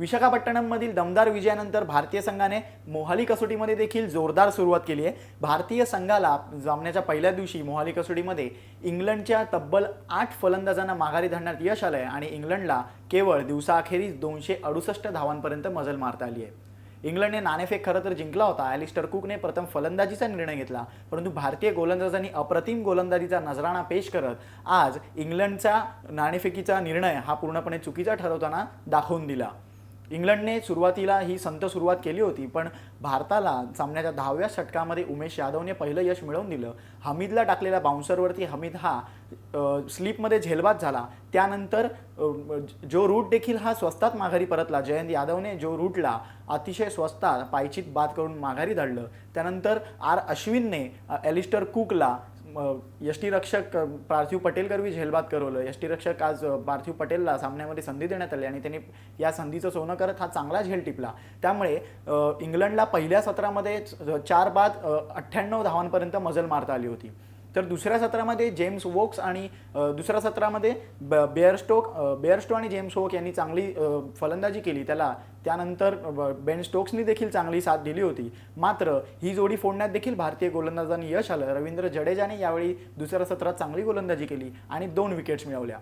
विशाखापट्टणममधील दमदार विजयानंतर भारतीय संघाने मोहाली कसोटीमध्ये देखील जोरदार सुरुवात केली आहे. भारतीय संघाला जमण्याच्या पहिल्या दिवशी मोहाली कसोटीमध्ये इंग्लंडच्या तब्बल आठ फलंदाजांना माघारी धरण्यात यश आलं आहे आणि इंग्लंडला केवळ दिवसाअखेरीस दोनशे अडुसष्ट धावांपर्यंत मजल मारता आली आहे. इंग्लंडने नाणेफेक खरं तर जिंकला होता. ॲलिस्टर कुकने प्रथम फलंदाजीचा निर्णय घेतला परंतु भारतीय गोलंदाजांनी अप्रतिम गोलंदाजीचा नजराणा पेश करत आज इंग्लंडचा नाणेफेकीचा निर्णय हा पूर्णपणे चुकीचा ठरवताना दाखवून दिला. इंग्लंडने सुरुवातीला ही संत सुरुवात केली होती पण भारताला सामन्याच्या दहाव्या षटकामध्ये उमेश यादवने पहिलं यश मिळवून दिलं. हमीदला टाकलेल्या बाउन्सरवरती हमीद हा स्लीपमध्ये झेलबाद झाला. त्यानंतर जो रूट देखील हा स्वस्तात माघारी परतला जयंत यादवने जो रूटला अतिशय स्वस्तात पायचीत बाद करून माघारी धाडलं. त्यानंतर आर अश्विनने एलिस्टर ॲलिस्टर कुकला यष्टीरक्षक पार्थिव पटेल करवी झेलबाद करवलं. यष्टीरक्षक आज पार्थिव पटेलला सामन्यामध्ये संधी देण्यात आली आणि त्यांनी या संधीचं सोनं करत हा चांगला झेल टिपला. त्यामुळे इंग्लंडला पहिल्या सत्रामध्ये चार बाद अठ्ठ्याण्णव धावांपर्यंत मजल मारता आली होती. तर दुसऱ्या सत्रामध्ये जेम्स वोक्स आणि दुसऱ्या सत्रामध्ये ब बेअरस्टोक बेअरस्टो आणि जेम्स वोक यांनी चांगली फलंदाजी केली. त्याला त्यानंतर बेन स्टोक्सनी देखील चांगली साथ दिली होती. मात्र ही जोडी फोडण्यात देखील भारतीय गोलंदाजांनी यश आलं. रवींद्र जडेजाने यावेळी दुसऱ्या सत्रात चांगली गोलंदाजी केली आणि दोन विकेट्स मिळवल्या.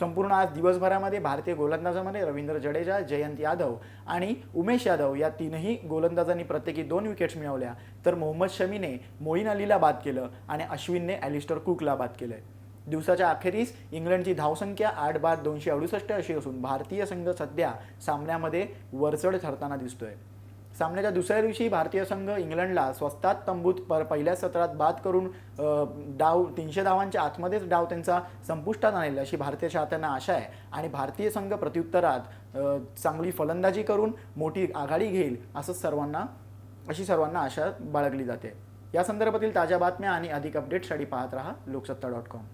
संपूर्ण आज दिवसभरामध्ये भारतीय गोलंदाजामध्ये रवींद्र जडेजा जयंत यादव आणि उमेश यादव या तीनही गोलंदाजांनी प्रत्येकी दोन विकेट्स मिळवल्या. तर मोहम्मद शमीने मोईन अलीला बाद केलं आणि अश्विनने ॲलिस्टर कुकला बाद केलंय. दिवसाच्या अखेरीस इंग्लंडची धावसंख्या आठ बाद दोनशे अडुसष्ट अशी असून भारतीय संघ सध्या सामन्यामध्ये वरचढ ठरताना दिसतोय. सामन्याच्या दुसऱ्या दिवशी भारतीय संघ इंग्लंडला स्वस्तात तंबूत पर पहिल्या सत्रात बाद करून डाव तीनशे धावांच्या आतमध्येच डाव त्यांचा संपुष्टात आणेल अशी भारतीय चाहत्यांना आशा आहे. आणि भारतीय संघ प्रत्युत्तरात चांगली फलंदाजी करून मोठी आघाडी घेईल असं सर्वांना अशी सर्वांना आशा बाळगली जाते. या संदर्भातील ताज्या बातम्या आणि अधिक अपडेटसाठी पाहत रहा लोकसत्ता डॉट कॉम.